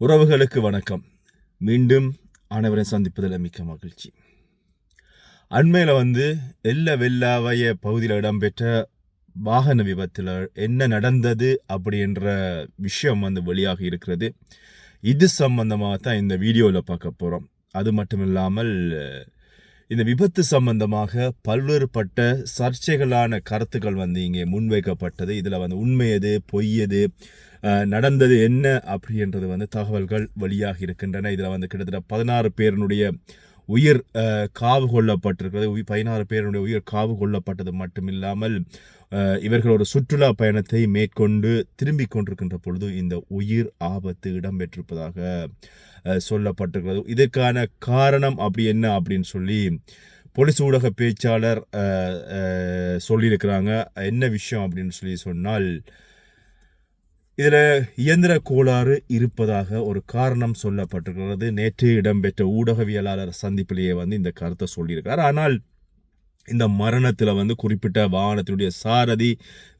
உறவுகளுக்கு வணக்கம். மீண்டும் அனைவரை சந்திப்பதில் மிக்க மகிழ்ச்சி. அண்மையில் வந்து எல்ல வெள்ளாவைய பகுதியில் இடம்பெற்ற வாகன விபத்தில் என்ன நடந்தது அப்படின்ற விஷயம் வந்து வெளியாக இருக்கிறது. இது சம்பந்தமாக தான் இந்த வீடியோவில் பார்க்க போகிறோம் அது மட்டும் இல்லாமல் இந்த விபத்து சம்பந்தமாக பல்வேறுபட்ட சர்ச்சைகளான கருத்துக்கள் வந்து இங்கே முன்வைக்கப்பட்டது. இதில் வந்து உண்மை எது பொய் எது அஹ், நடந்தது என்ன அப்படின்றது வந்து தகவல்கள் வெளியாக இருக்கின்றன. இதில் வந்து கிட்டத்தட்ட பதினாறு பேரினுடைய உயிர் காவு கொள்ளப்பட்டிருக்கிறது. உயி- பதினாறு பேருடைய உயிர் காவு கொள்ளப்பட்டது மட்டுமில்லாமல் இவர்கள் ஒரு சுற்றுலா பயணத்தை மேற்கொண்டு திரும்பி கொண்டிருக்கின்ற பொழுது இந்த உயிர் ஆபத்து இடம்பெற்றிருப்பதாக சொல்லப்பட்டிருக்கிறது. இதற்கான காரணம் அப்படி என்ன அப்படின்னு சொல்லி போலீஸ் ஊடக பேச்சாளர் சொல்லியிருக்கிறாங்க. என்ன விஷயம் அப்படின்னு சொல்லி சொன்னால் இதில் இயந்திர கோளாறு இருப்பதாக ஒரு காரணம் சொல்லப்பட்டிருக்கிறது. நேற்று இடம்பெற்ற ஊடகவியலாளர் சந்திப்பிலேயே வந்து இந்த கருத்தை சொல்லியிருக்கிறார். ஆனால் இந்த மரணத்தில் வந்து குறிப்பிட்ட வாகனத்தினுடைய சாரதி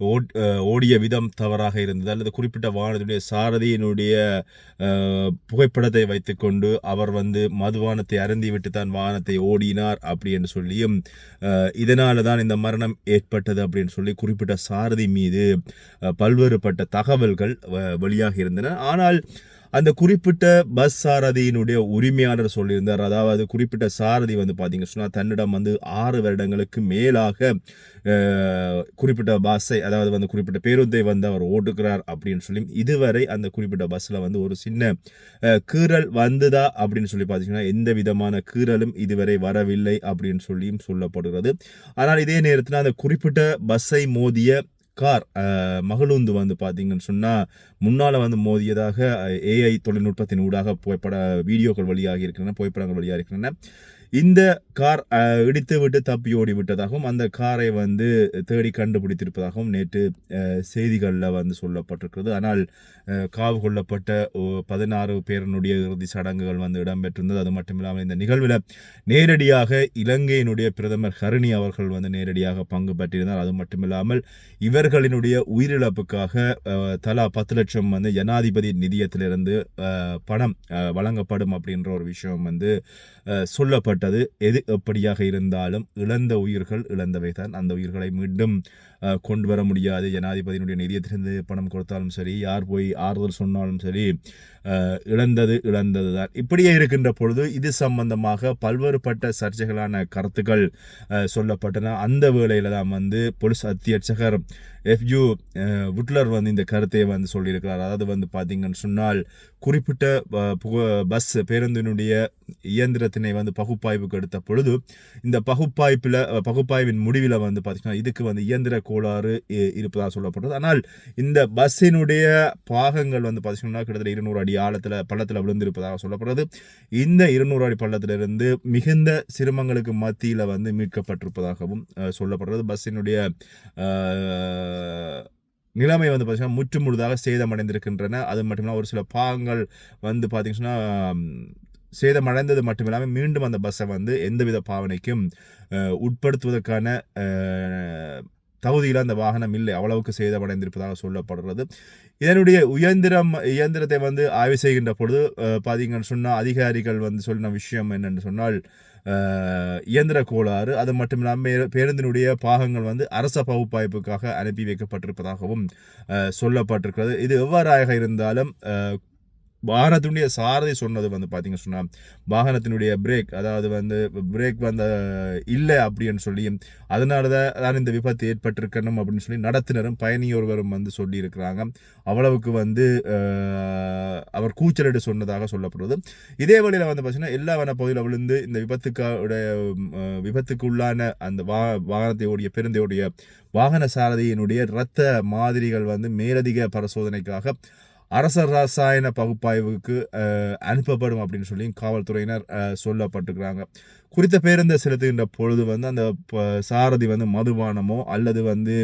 ஓட்- ஓடிய விதம் தவறாக இருந்தது. அல்லது குறிப்பிட்ட வாகனத்தினுடைய சாரதியினுடைய புகைப்படத்தை வைத்துக்கொண்டு அவர் வந்து மதுபானத்தை அருந்திவிட்டு தான் வாகனத்தை ஓடினார் அப்படி என்று சொல்லியும் இதனால தான் இந்த மரணம் ஏற்பட்டது அப்படின்னு சொல்லி குறிப்பிட்ட சாரதி மீது பல்வேறுபட்ட தகவல்கள் வ- வெளியாக இருந்தன. ஆனால் அந்த குறிப்பிட்ட பஸ் சாரதியினுடைய உரிமையாளர் சொல்லியிருந்தார். அதாவது குறிப்பிட்ட சாரதி வந்து பார்த்தீங்க சொன்னால் தன்னிடம் வந்து ஆறு வருடங்களுக்கு மேலாக குறிப்பிட்ட பஸ்ஸை அதாவது வந்து குறிப்பிட்ட பேருந்தை வந்து அவர் ஓட்டுகிறார் அப்படின்னு சொல்லி இதுவரை அந்த குறிப்பிட்ட பஸ்ஸில் வந்து ஒரு சின்ன கீறல் வந்ததா அப்படின்னு சொல்லி பார்த்தீங்கன்னா எந்த விதமான கீறலும் இதுவரை வரவில்லை அப்படின்னு சொல்லியும் சொல்லப்படுகிறது. ஆனால் இதே நேரத்தில் அந்த குறிப்பிட்ட பஸ்ஸை மோதிய கார் மகளூந்து மகளுந்து வந்து பார்த்தீங்கன்னு சொன்னால் முன்னால் வந்து மோதியதாக ஏஐ தொழில்நுட்பத்தின் ஊடாக புகைப்பட வீடியோக்கள் வழியாக இருக்கின்றன புகைப்படங்கள் வழியாக இருக்கின்றன. இந்த கார் இடித்துவிட்டு இடித்து விட்டு தப்பி ஓடி விட்டதாகவும் அந்த காரை வந்து தேடி கண்டுபிடித்திருப்பதாகவும் நேற்று செய்திகளில் வந்து சொல்லப்பட்டிருக்கிறது. ஆனால் காவு கொள்ளப்பட்ட பதினாறு பேரனுடைய இறுதி சடங்குகள் வந்து இடம்பெற்றிருந்தது. அது மட்டும் இல்லாமல் இந்த நிகழ்வில் நேரடியாக இலங்கையினுடைய பிரதமர் ஹரிணி அவர்கள் வந்து நேரடியாக பங்கு பற்றியிருந்தார் அது மட்டும் இல்லாமல் இவர்களினுடைய உயிரிழப்புக்காக தலா பத்து லட்சம் வந்து ஜனாதிபதி நிதியத்திலிருந்து பணம் வழங்கப்படும் அப்படின்ற ஒரு விஷயம் வந்து சொல்லப்பட்டு ஏற்பட்டது. எது எப்படியாக இருந்தாலும் இழந்த உயிர்கள் இழந்தவை தான் அந்த உயிர்களை மீண்டும் கொண்டு வர முடியாது. ஜனாதிபதியினுடைய நிதியத்திலிருந்து பணம் கொடுத்தாலும் சரி யார் போய் ஆறுதல் சொன்னாலும் சரி இழந்தது இழந்தது தான் இப்படியே இருக்கின்ற பொழுது இது சம்பந்தமாக பல்வேறுபட்ட சர்ச்சைகளான கருத்துக்கள் சொல்லப்பட்டன. அந்த வேளையில் தான் வந்து போலீஸ் அத்தியட்சகர் எஃப்யூ புட்லர் uh, வந்து இந்த கருத்தை வந்து சொல்லியிருக்கிறார். அதாவது வந்து பார்த்தீங்கன்னு சொன்னால் குறிப்பிட்ட புக- பஸ் பேருந்தினுடைய இயந்திரத்தினை வந்து பகுப்பாய்வுக்கு எடுத்த பொழுது இந்த பகுப்பாய்ப்பில் பகுப்பாய்வின் முடிவில் வந்து பார்த்திங்கன்னா இதுக்கு வந்து இயந்திர கோளாறு இ- இருப்பதாக சொல்லப்படுறது ஆனால் இந்த பஸ்ஸினுடைய பாகங்கள் வந்து பார்த்தீங்கன்னா கிட்டத்தட்ட இருநூறு அடி ஆழத்தில் பள்ளத்தில் விழுந்திருப்பதாக சொல்லப்படுறது இந்த இருநூறு அடி பள்ளத்திலிருந்து மிகுந்த சிரமங்களுக்கு மத்தியில் வந்து மீட்கப்பட்டிருப்பதாகவும் சொல்லப்படுறது பஸ்ஸினுடைய நிலைமை வந்து பார்த்தீங்கன்னா முற்று முழுதாக சேதமடைந்திருக்கின்றன. அது மட்டும் இல்லாமல் ஒரு சில பாகங்கள் வந்து பார்த்தீங்கன்னா சேதமடைந்தது மட்டும் இல்லாமல் மீண்டும் அந்த பஸ்ஸை வந்து எந்தவித பாவனைக்கும் உட்படுத்துவதற்கான தகுதியில் அந்த வாகனம் இல்லை அவ்வளவுக்கு சேதமடைந்திருப்பதாக சொல்லப்படுறது. இதனுடைய இயந்திரம் இயந்திரத்தை வந்து ஆய்வு செய்கின்ற பொழுது பார்த்தீங்கன்னு சொன்னால் அதிகாரிகள் வந்து சொன்ன விஷயம் என்னென்னு சொன்னால் இயந்திர கோளாறு அது மட்டும் இல்லாமல் பேருந்தினுடைய பாகங்கள் வந்து அரச பகுப்பாய்ப்புக்காக அனுப்பி வைக்கப்பட்டிருப்பதாகவும் சொல்லப்பட்டிருக்கிறது. இது எவ்வாறாக இருந்தாலும் வாகனத்தினுடைய சாரதி சொன்னது வந்து பார்த்தீங்க சொன்னால் வாகனத்தினுடைய பிரேக் அதாவது வந்து பிரேக் வந்து இல்லை அப்படின்னு சொல்லி அதனால தான் இந்த விபத்து ஏற்பட்டிருக்கணும் அப்படின்னு சொல்லி நடத்துனரும் பயணியொருவரும் வந்து சொல்லியிருக்கிறாங்க. அவ்வளவுக்கு வந்து அவர் கூச்சலிட்டு சொன்னதாக சொல்லப்படுது இதே வழியில் வந்து பார்த்தீங்கன்னா எல்லா வன பகுதியில் விழுந்து இந்த விபத்துக்கான விபத்துக்கு உள்ளான அந்த வா வாகனத்தை பெருந்தையுடைய வாகன சாரதியினுடைய இரத்த மாதிரிகள் வந்து மேலதிக பரிசோதனைக்காக அரச ரசாயன பகுப்பாய்வுக்கு அனுப்பப்படும் அப்படின்னு சொல்லி காவல்துறையினர் சொல்லப்பட்டிருக்கிறாங்க. குறித்த பேருந்தை செலுத்துகின்ற பொழுது வந்து அந்த ப- சாரதி வந்து மதுபானமோ அல்லது வந்து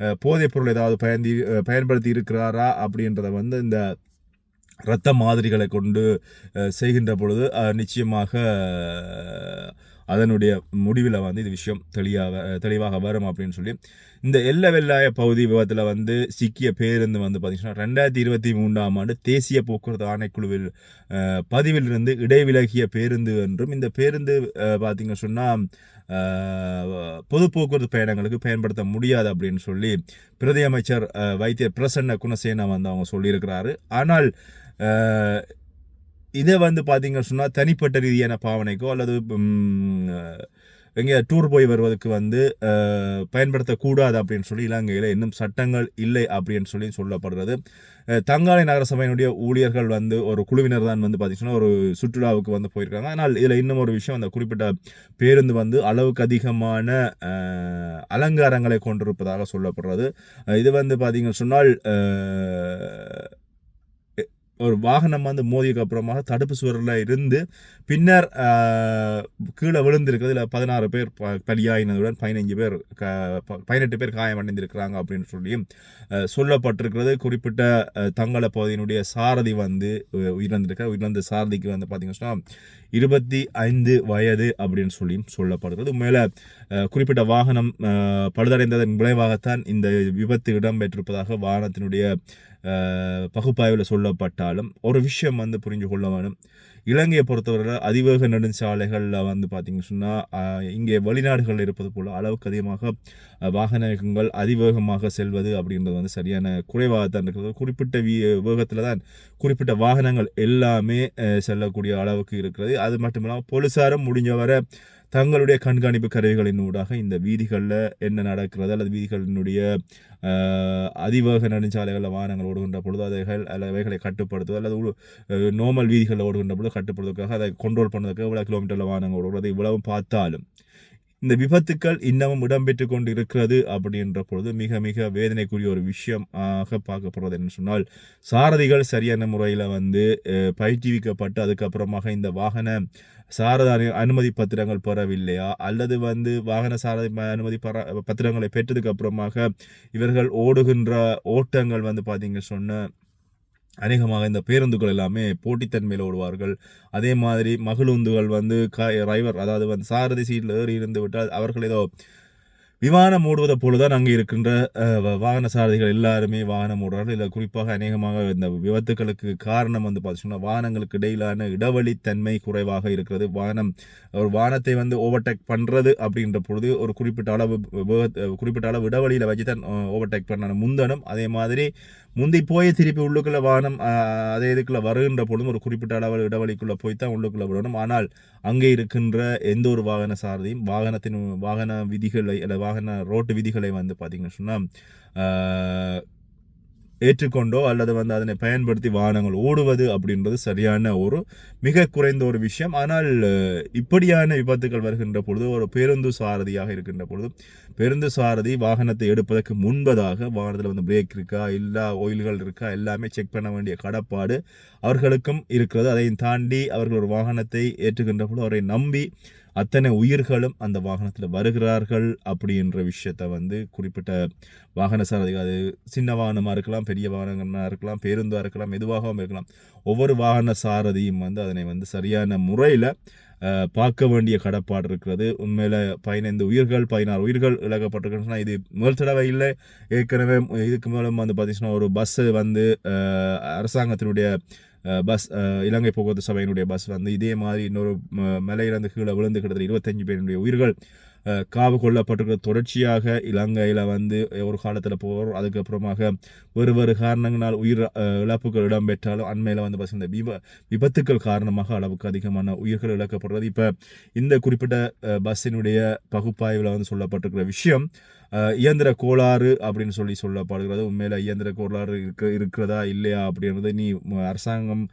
அஹ், போதைப் பொருள் ஏதாவது பயந்தி பயன்படுத்தி இருக்கிறாரா அப்படின்றத வந்து இந்த இரத்த மாதிரிகளை கொண்டு செய்கின்ற பொழுது நிச்சயமாக அதனுடைய முடிவில் வந்து இது விஷயம் தெளிவாக தெளிவாக வரும் அப்படின்னு சொல்லி. இந்த எல்ல வெள்ளாய பகுதி விபத்தில் வந்து சிக்கிய பேருந்து வந்து பார்த்தீங்கன்னா ரெண்டாயிரத்தி இருபத்தி மூன்றாம் ஆண்டு தேசிய போக்குவரத்து ஆணைக்குழுவில் பதிவிலிருந்து இடைவிலகிய பேருந்து என்றும் இந்த பேருந்து பார்த்திங்க சொன்னால் பொது போக்குவரத்து பயணங்களுக்கு பயன்படுத்த முடியாது அப்படின்னு சொல்லி பிரதி அமைச்சர் வைத்திய வைத்தியர் பிரசன்ன குணசேனா வந்து அவங்க சொல்லியிருக்கிறாரு. ஆனால் இதை வந்து பார்த்தீங்க சொன்னால் தனிப்பட்ட ரீதியான பாவனைக்கோ அல்லது எங்கே டூர் போய் வருவதற்கு வந்து பயன்படுத்தக்கூடாது அப்படின்னு சொல்லி இலங்கையில் இன்னும் சட்டங்கள் இல்லை அப்படின்னு சொல்லி சொல்லப்படுறது. அஹ், தங்காலை நகரசபையினுடைய ஊழியர்கள் வந்து ஒரு குழுவினர் தான் வந்து பார்த்திங்கன்னா ஒரு சுற்றுலாவுக்கு வந்து போயிருக்காங்க. ஆனால் இதில் இன்னும் ஒரு விஷயம் அந்த குறிப்பிட்ட பேருந்து வந்து அளவுக்கு அதிகமான அலங்காரங்களை கொண்டிருப்பதாக சொல்லப்படுறது. இது வந்து பார்த்திங்கன்னு சொன்னால் ஒரு வாகனம் வந்து மோதியதுக்கு அப்புறமாக தடுப்பு சுவரில் இருந்து பின்னர் கீழே விழுந்திருக்கிறது. இதில் பதினாறு பேர் ப- பலியாயினதுடன் பதினைஞ்சு பேர் க ப- பதினெட்டு பேர் காயமடைந்திருக்கிறாங்க அப்படின்னு சொல்லி சொல்லப்பட்டிருக்கிறது. குறிப்பிட்ட ஆஹ், தங்கள பகுதியினுடைய சாரதி வந்து உயிரிழந்திருக்க உயிரிழந்த சாரதிக்கு வந்து பார்த்தீங்கன்னா இருபத்தி ஐந்து வயது அப்படின்னு சொல்லியும் சொல்லப்படுகிறது. உண்மையில குறிப்பிட்ட வாகனம் பழுதடைந்ததன் விளைவாகத்தான் இந்த விபத்து இடம்பெற்றிருப்பதாக வாகனத்தினுடைய பகுப்பாய்வில் சொல்லப்பட்டாலும் ஒரு விஷயம் வந்து புரிஞ்சு கொள்ள வேணும் இலங்கையை பொறுத்தவரை அதிவேக நெடுஞ்சாலைகளில் வந்து பார்த்திங்க சொன்னால் இங்கே வெளிநாடுகளில் இருப்பது போல் அளவுக்கு அதிகமாக வாகனங்கள் அதிவேகமாக செல்வது அப்படின்றது வந்து சரியான குறைவாக தான் இருக்கிறது. குறிப்பிட்ட வீ வேகத்தில் தான் குறிப்பிட்ட வாகனங்கள் எல்லாமே செல்லக்கூடிய அளவுக்கு இருக்கிறது. அது மட்டும் இல்லாமல் போலீஸாரும் முடிஞ்ச வரை தங்களுடைய கண்காணிப்பு கருவிகளின் ஊடாக இந்த வீதிகளில் என்ன நடக்கிறது அல்லது வீதிகளினுடைய அதிவேக நெடுஞ்சாலைகளில் வாகனங்கள் ஓடுகின்ற பொழுது அதைகள் அல்லது அவைகளை கட்டுப்படுத்துவது அல்லது நார்மல் வீதிகளில் ஓடுகின்ற பொழுது கட்டுப்படுத்துவதற்காக அதை கண்ட்ரோல் பண்ணுறதுக்கு எவ்வளோ கிலோமீட்டரில் வாகனங்கள் ஓடுகிறது இவ்வளவு பார்த்தாலும். இந்த விபத்துக்கள் இன்னமும் இடம்பெற்று கொண்டு இருக்கிறது அப்படின்ற பொழுது மிக மிக வேதனைக்குரிய ஒரு விஷயம் ஆக பார்க்கப்படுறது என்ன சொன்னால் சாரதிகள் சரியான முறையில் வந்து பயிற்றுவிக்கப்பட்டு அதுக்கப்புறமாக இந்த வாகன சாரத அனுமதி பத்திரங்கள் பெறவில்லையா? அல்லது வந்து வாகன சாரதி அனுமதி பர பத்திரங்களை பெற்றதுக்கு அப்புறமாக இவர்கள் ஓடுகின்ற ஓட்டங்கள் வந்து பார்த்தீங்க சொன்ன அநேகமாக இந்த பேருந்துகள் எல்லாமே போட்டித்தன்மையில் ஓடுவார்கள். அதே மாதிரி மகிழுந்துகள் வந்து க டிரைவர் அதாவது வந்து சாரதி சீட்டில் ஏறி இருந்து விட்டால் அவர்கள் ஏதோ விமானம் ஓடுவதை போல தான் அங்கே இருக்கின்ற வ- வாகன சாரதிகள் எல்லாருமே வாகனம் ஓடுறார்கள். இதில் குறிப்பாக அநேகமாக இந்த விபத்துக்களுக்கு காரணம் வந்து பார்த்தீங்கன்னா வாகனங்களுக்கு இடையிலான இடைவெளித்தன்மை குறைவாக இருக்கிறது. வாகனம் ஒரு வாகனத்தை வந்து ஓவர்டேக் பண்ணுறது அப்படின்ற பொழுது ஒரு குறிப்பிட்ட அளவு குறிப்பிட்ட அளவு இடைவெளியில் வச்சு தான் ஓவர்டேக் பண்ண முந்தனும் அதே மாதிரி முந்தி போய் திருப்பி உள்ளுக்குள்ள வாகனம் அதே இதுக்குள்ளே வருகின்ற பொழுதும் ஒரு குறிப்பிட்ட அளவு இடைவெளிக்குள்ளே போய் தான் உள்ளுக்குள்ளே விடணும். ஆனால் அங்கே இருக்கின்ற எந்த ஒரு வாகன சாரதியும் வாகனத்தின் வாகன விதிகளை அல்ல வாகன ரோட்டு விதிகளை வந்து பார்த்திங்கன்னு சொன்னால் ஏற்றுக்கொண்டோ அல்லது வந்து அதனை பயன்படுத்தி வாகனங்கள் ஓடுவது அப்படின்றது சரியான ஒரு மிக குறைந்த ஒரு விஷயம். ஆனால் இப்படியான விபத்துகள் வருகின்ற பொழுது ஒரு பேருந்து சாரதியாக இருக்கின்ற பொழுது பேருந்து சாரதி வாகனத்தை எடுப்பதற்கு முன்பதாக வாகனத்தில் வந்து பிரேக் இருக்கா எல்லா ஆயில்கள் இருக்கா எல்லாமே செக் பண்ண வேண்டிய கடப்பாடு அவர்களுக்கும் இருக்கிறது. அதையும் தாண்டி அவர்கள் ஒரு வாகனத்தை ஏற்றுகின்ற பொழுது அவரை நம்பி அத்தனை உயிர்களும் அந்த வாகனத்தில் வருகிறார்கள் அப்படின்ற விஷயத்த வந்து குறிப்பிட்ட வாகன சாரதிகள் அது சின்ன வாகனமாக இருக்கலாம் பெரிய வாகனமாக இருக்கலாம் பேருந்தாக இருக்கலாம் எதுவாகவும் இருக்கலாம். ஒவ்வொரு வாகன சாரதியும் வந்து அதனை வந்து சரியான முறையில் பார்க்க வேண்டிய கடப்பாடு இருக்கிறது. உண்மையில் பதினைந்து உயிர்கள் பதினாறு உயிர்கள் இழக்கப்பட்டிருக்குன்னா இது முதல் தடவை இல்லை. ஏற்கனவே இதுக்கு மேலும் வந்து பார்த்திங்கன்னா ஒரு பஸ்ஸு வந்து அரசாங்கத்தினுடைய பஸ் இலங்கை போக்குவரத்து சபையினுடைய பஸ் வந்து இதே மாதிரி இன்னொரு மலையிலிருந்து கீழே விழுந்து கிட்டத்தட்ட இருபத்தஞ்சு பேருடைய உயிர்கள் காவு கொள்ளப்பட்டிருக்கிற தொடர்ச்சியாக இலங்கையில் வந்து ஒரு காலத்தில் போகிறோம் அதுக்கப்புறமாக வேறு வேறு காரணங்களால் உயிர் இழப்புகள் இடம்பெற்றாலும் அண்மையில் வந்து பார்த்திங்கன்னா இந்த விப விபத்துக்கள் காரணமாக அளவுக்கு அதிகமான உயிர்கள் இழக்கப்படுறது இப்போ இந்த குறிப்பிட்ட பஸ்ஸினுடைய பகுப்பாய்வில் வந்து சொல்லப்பட்டிருக்கிற விஷயம் இயந்திர கோளாறு அப்படின்னு சொல்லி சொல்லப்படுகிறது. உண்மையில் இயந்திர கோளாறு இருக்க இருக்கிறதா இல்லையா அப்படின்றது நீ அரசாங்கம்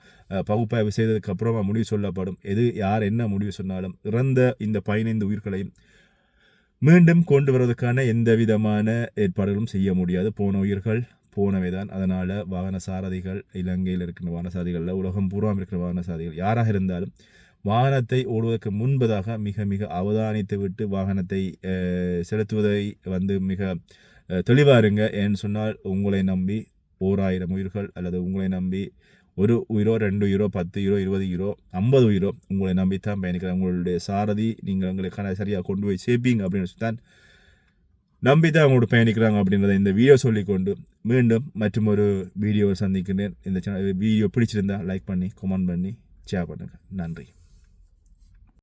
பகுப்பாய்வு செய்ததுக்கு அப்புறமா முடிவு சொல்லப்படும். எது யார் என்ன முடிவு சொன்னாலும் இறந்த இந்த பதினைந்து உயிர்களையும் மீண்டும் கொண்டு வருவதற்கான எந்த விதமான ஏற்பாடுகளும் செய்ய முடியாது. போன உயிர்கள் போனவை தான் அதனால் வாகன சாரதிகள் இலங்கையில் இருக்கின்ற வாகன சாரதிகளில் உலகம் பூர்வம் இருக்கிற வாகன சாரதிகள் யாராக இருந்தாலும் வாகனத்தை ஓடுவதற்கு முன்பதாக மிக மிக அவதானித்து விட்டு வாகனத்தை செலுத்துவதை வந்து மிக அஹ், இருங்க ஏன்னு சொன்னால் உங்களை நம்பி ஓராயிரம் உயிர்கள் அல்லது உங்களை நம்பி ஒரு உயிரோ ரெண்டு உயிரோ பத்து யூரோ இருபது யூரோ ஐம்பது உயிரோ உங்களை நம்பித்தான் பயணிக்கிறேன். உங்களுடைய சாரதி நீங்கள் எங்களுக்கான சரியாக கொண்டு போய் சேர்ப்பீங்க அப்படின்னு சொல்லி தான் நம்பி தான் அவங்களோட பயணிக்கிறாங்க அப்படின்றத இந்த வீடியோ சொல்லிக்கொண்டு மீண்டும் மற்றும் ஒரு வீடியோவை சந்திக்கிறேன் இந்த சேனல் வீடியோ பிடிச்சிருந்தா லைக் பண்ணி கமெண்ட் பண்ணி ஷேர் பண்ணுங்கள் நன்றி.